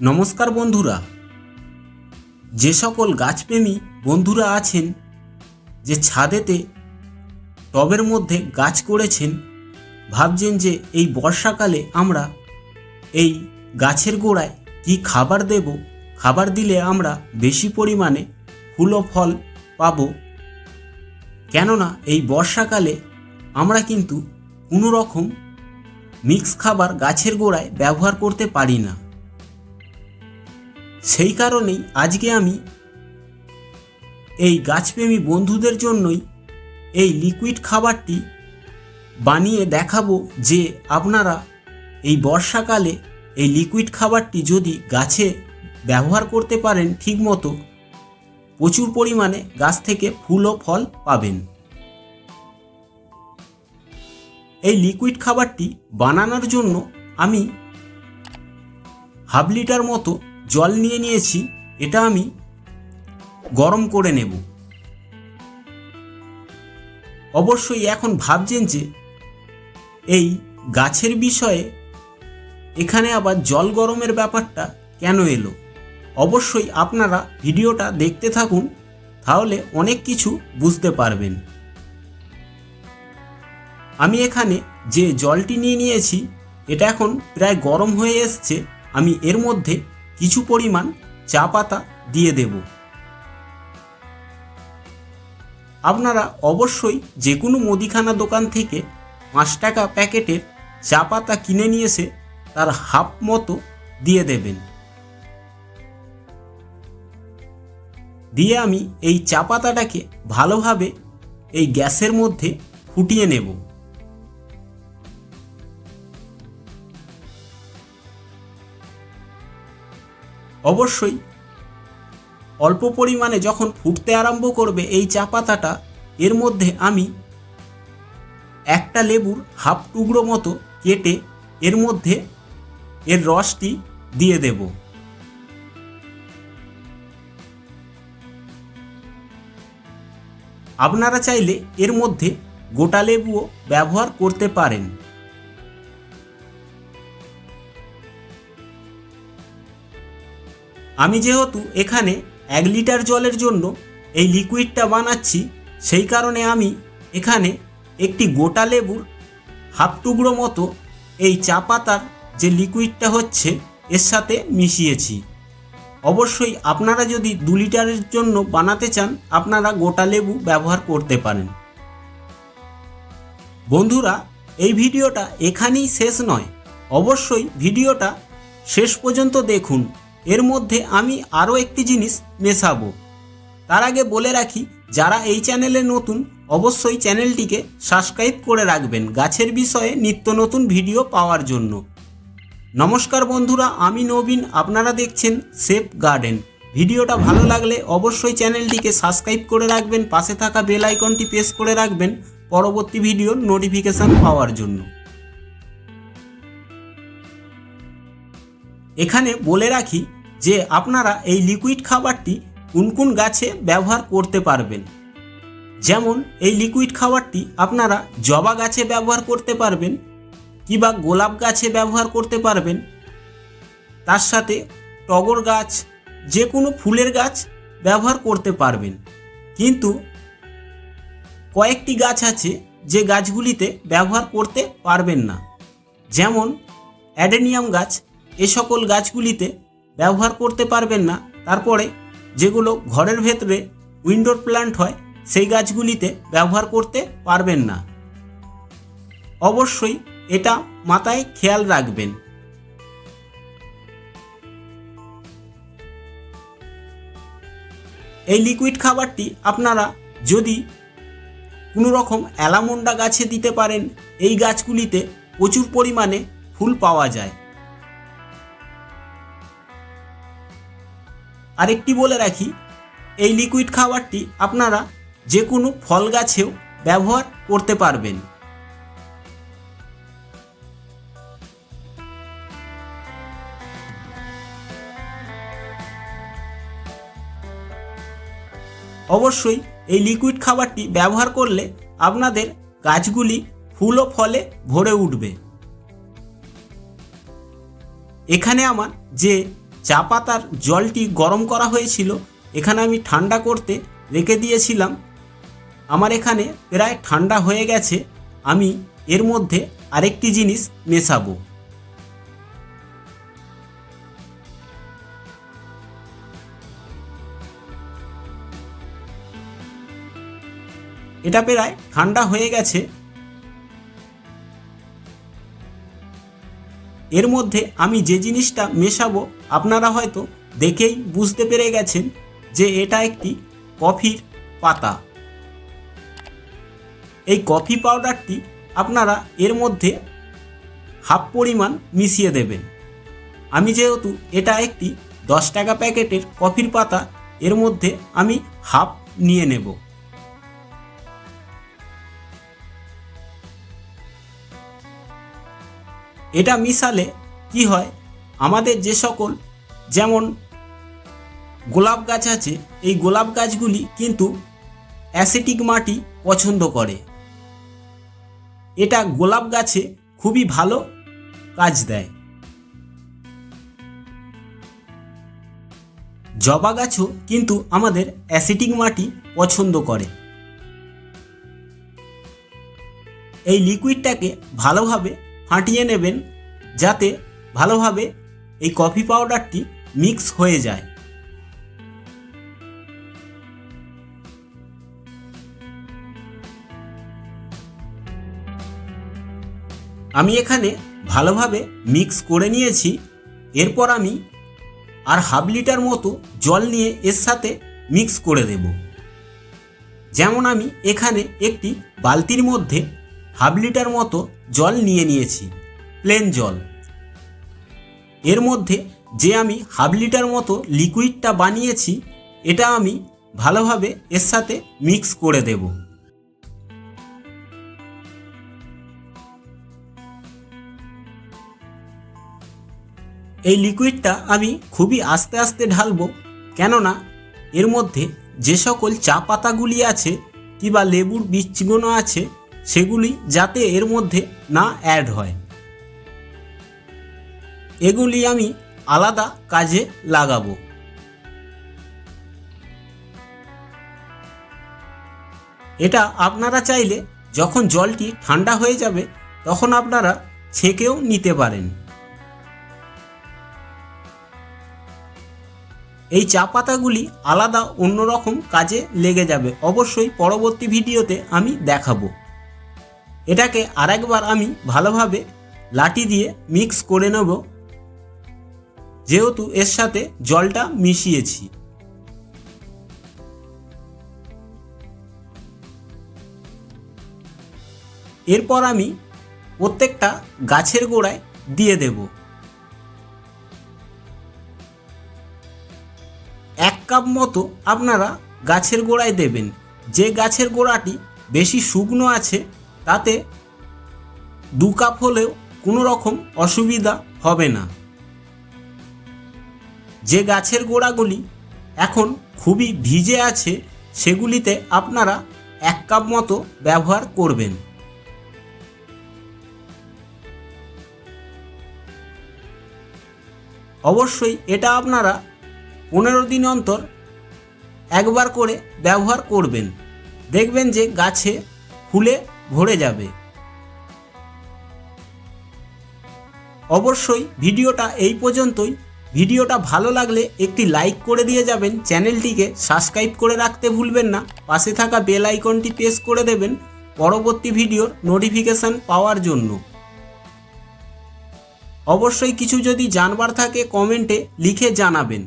নমস্কার বন্ধুরা। যে সকল গাছপ্রেমী বন্ধুরা আছেন, যে ছাদেতে টবের মধ্যে গাছ করেছেন, ভাবছেন যে এই বর্ষাকালে আমরা এই গাছের গোড়ায় কি খাবার দেব, খাবার দিলে আমরা বেশি পরিমাণে ফুল ও ফল পাবো? কেননা এই বর্ষাকালে আমরা কিন্তু কোনো রকম মিক্স খাবার গাছের গোড়ায় ব্যবহার করতে পারি না। সেই কারণেই আজকে আমি এই গাছপ্রেমী বন্ধুদের জন্যই এই লিকুইড খাবারটি বানিয়ে দেখাবো যে আপনারা এই বর্ষাকালে এই লিকুইড খাবারটি যদি গাছে ব্যবহার করতে পারেন ঠিকমতো, প্রচুর পরিমাণে গাছ থেকে ফুল ও ফল পাবেন। এই লিকুইড খাবারটি বানানোর জন্য আমি হাফ লিটার মতো জল নিয়ে নিয়েছি, এটা আমি গরম করে নেব। অবশ্যই এখন ভাবছেন যে এই গাছের বিষয়ে এখানে আবার জল গরমের ব্যাপারটা কেন এলো? অবশ্যই আপনারা ভিডিওটা দেখতে থাকুন, তাহলে অনেক কিছু বুঝতে পারবেন। আমি এখানে যে জলটি নিয়ে নিয়েছি, এটা এখন প্রায় গরম হয়ে এসছে, আমি এর মধ্যে কিছু পরিমাণ চা পাতা দিয়ে দেব। আপনারা অবশ্যই যে কোনো মুদিখানা দোকান থেকে পাঁচ টাকা প্যাকেটের চা পাতা কিনে নিয়ে এসে তার হাফ মতো দিয়ে দেবেন। দিয়ে আমি এই চা পাতাটাকে ভালোভাবে এই গ্যাসের মধ্যে ফুটিয়ে নেব। অবশ্যই। অল্প পরিমাণে যখন ফুটতে আরম্ভ করবে এই চা পাতাটা, এর মধ্যে আমি একটা লেবুর হাফ টুকরো মতো কেটে এর মধ্যে এর রসটি দিয়ে দেব। আপনারা চাইলে এর মধ্যে গোটা লেবুও ব্যবহার করতে পারেন। আমি যেহেতু এখানে এক লিটার জলের জন্য এই লিকুইডটা বানাচ্ছি, সেই কারণে আমি এখানে একটি গোটা লেবুর হাফ টুকরো মতো এই চা পাতার যে লিকুইডটা হচ্ছে, এর সাথে মিশিয়েছি। অবশ্যই আপনারা যদি দু লিটারের জন্য বানাতে চান, আপনারা গোটা লেবু ব্যবহার করতে পারেন। বন্ধুরা, এই ভিডিওটা এখানেই শেষ নয়। অবশ্যই ভিডিওটা শেষ পর্যন্ত দেখুন। এর মধ্যে আমি আরও একটি জিনিস মেশাবো। তার আগে বলে রাখি, যারা এই চ্যানেলে নতুন, অবশ্যই চ্যানেলটিকে সাবস্ক্রাইব করে রাখবেন গাছের বিষয়ে নিত্য নতুন ভিডিও পাওয়ার জন্য। নমস্কার বন্ধুরা, আমি নবীন, আপনারা দেখছেন সেফ গার্ডেন। ভিডিওটা ভালো লাগলে অবশ্যই চ্যানেলটিকে সাবস্ক্রাইব করে রাখবেন, পাশে থাকা বেল আইকনটি প্রেস করে রাখবেন পরবর্তী ভিডিওর নোটিফিকেশান পাওয়ার জন্য। এখানে বলে রাখি যে আপনারা এই লিকুইড খাবারটি কোন কোন গাছে ব্যবহার করতে পারবেন। যেমন এই লিকুইড খাবারটি আপনারা জবা গাছে ব্যবহার করতে পারবেন কিংবা গোলাপ গাছে ব্যবহার করতে পারবেন। তার সাথে টগর গাছ যে কোনো ফুলের গাছ ব্যবহার করতে পারবেন। কিন্তু কয়েকটি গাছ আছে যে গাছগুলিতে ব্যবহার করতে পারবেন না। যেমন অ্যাডেনিয়াম গাছ এ সকল গাছগুলিতে ব্যবহার করতে পারবেন না। তারপরে যেগুলো ঘরের ভেতরে উইন্ডোর প্ল্যান্ট হয়, সেই গাছগুলিতে ব্যবহার করতে পারবেন না। অবশ্যই এটা মাথায় খেয়াল রাখবেন। এই লিকুইড খাবারটি আপনারা যদি কোনো রকম অ্যালামন্ডা গাছে দিতে পারেন, এই গাছগুলিতে প্রচুর পরিমাণে ফুল পাওয়া যায়। আরেকটি বলে রাখি, এই লিকুইড খাবারটি আপনারা যে কোনো ফল গাছেও ব্যবহার করতে পারবেন। অবশ্যই এই লিকুইড খাবারটি ব্যবহার করলে আপনাদের গাছগুলি ফুল ও ফলে ভরে উঠবে। এখানে আমার যে চা পাতার জলটি গরম করা হয়েছিল। এখানে আমি ঠান্ডা করতে রেখে দিয়েছিলাম। আমার এখানে প্রায় ঠান্ডা হয়ে গেছে। আমি এর মধ্যে আরেকটি জিনিস মেশাবো। এটা প্রায় ঠান্ডা হয়ে গেছে। এর মধ্যে আমি যে জিনিসটা মেশাবো আপনারা হয়তো দেখেই বুঝতে পেরে গেছেন যে এটা একটি কফির পাতা। এই কফি পাউডারটি আপনারা এর মধ্যে হাফ পরিমাণ মিশিয়ে দেবেন। আমি যেহেতু এটা একটি দশ টাকা প্যাকেটের কফির পাতা, এর মধ্যে আমি হাফ নিয়ে নেব। এটা মিশালে কি হয়? আমাদের যে সকল, যেমন গোলাপ গাছ আছে, এই গোলাপ গাছগুলি কিন্তু অ্যাসিটিক মাটি পছন্দ করে। এটা গোলাপ গাছে খুবই ভালো কাজ দেয়। জবা গাছও কিন্তু আমাদের অ্যাসিটিক মাটি পছন্দ করে। এই লিকুইডটাকে ভালোভাবে ফাটিয়ে নেবেন, যাতে ভালোভাবে এই কফি পাউডারটি মিক্স হয়ে যায়। আমি এখানে ভালোভাবে মিক্স করে নিয়েছি। এরপর আমি আর হাফ লিটার মতো জল নিয়ে এর সাথে মিক্স করে দেব। যেমন আমি এখানে একটি বালতির মধ্যে হাফ লিটার মতো জল নিয়ে নিয়েছি, প্লেন জল। এর মধ্যে যে আমি হাফ লিটার মতো লিকুইডটা বানিয়েছি, এটা আমি ভালোভাবে এর সাথে মিক্স করে দেব। এই লিকুইডটা আমি খুবই আস্তে আস্তে ঢালবো, কেননা এর মধ্যে যে সকল চা পাতাগুলি আছে কিংবা লেবুর বীজগুলো আছে, সেগুলি যাতে এর মধ্যে না অ্যাড হয়। এগুলি আমি আলাদা কাজে লাগাবো। এটা আপনারা চাইলে যখন জলটি ঠান্ডা হয়ে যাবে, তখন আপনারা ছেঁকেও নিতে পারেন। এই চা পাতাগুলি আলাদা অন্যরকম কাজে লেগে যাবে। অবশ্যই পরবর্তী ভিডিওতে আমি দেখাবো। এটাকে আরেকবার আমি ভালোভাবে লাঠি দিয়ে মিক্স করে নেব। যেহেতু এর সাথে জলটা মিশিয়েছি। এরপর আমি প্রত্যেকটা গাছের গোড়ায় দিয়ে দেব। এক কাপ মতো আপনারা গাছের গোড়ায় দেবেন। যে গাছের গোড়াটি বেশি শুকনো আছে, তাতে দু কাপ হলেও কোনো রকম অসুবিধা হবে না। যে গাছের গোড়াগুলি এখন খুবই ভিজে আছে, সেগুলিতে আপনারা এক কাপ মতো ব্যবহার করবেন। অবশ্যই এটা আপনারা পনেরো দিন অন্তর একবার করে ব্যবহার করবেন। দেখবেন যে গাছে ফুলে ভরে যাবে। অবশ্যই ভিডিওটা এই পর্যন্তই। ভিডিওটা ভালো লাগলে একটি লাইক করে দিয়ে যাবেন। চ্যানেলটিকে সাবস্ক্রাইব করে রাখতে ভুলবেন না। পাশে থাকা বেল আইকনটি প্রেস করে দেবেন পরবর্তী ভিডিওর নোটিফিকেশান পাওয়ার জন্য। অবশ্যই কিছু যদি জানবার থাকে কমেন্টে লিখে জানাবেন।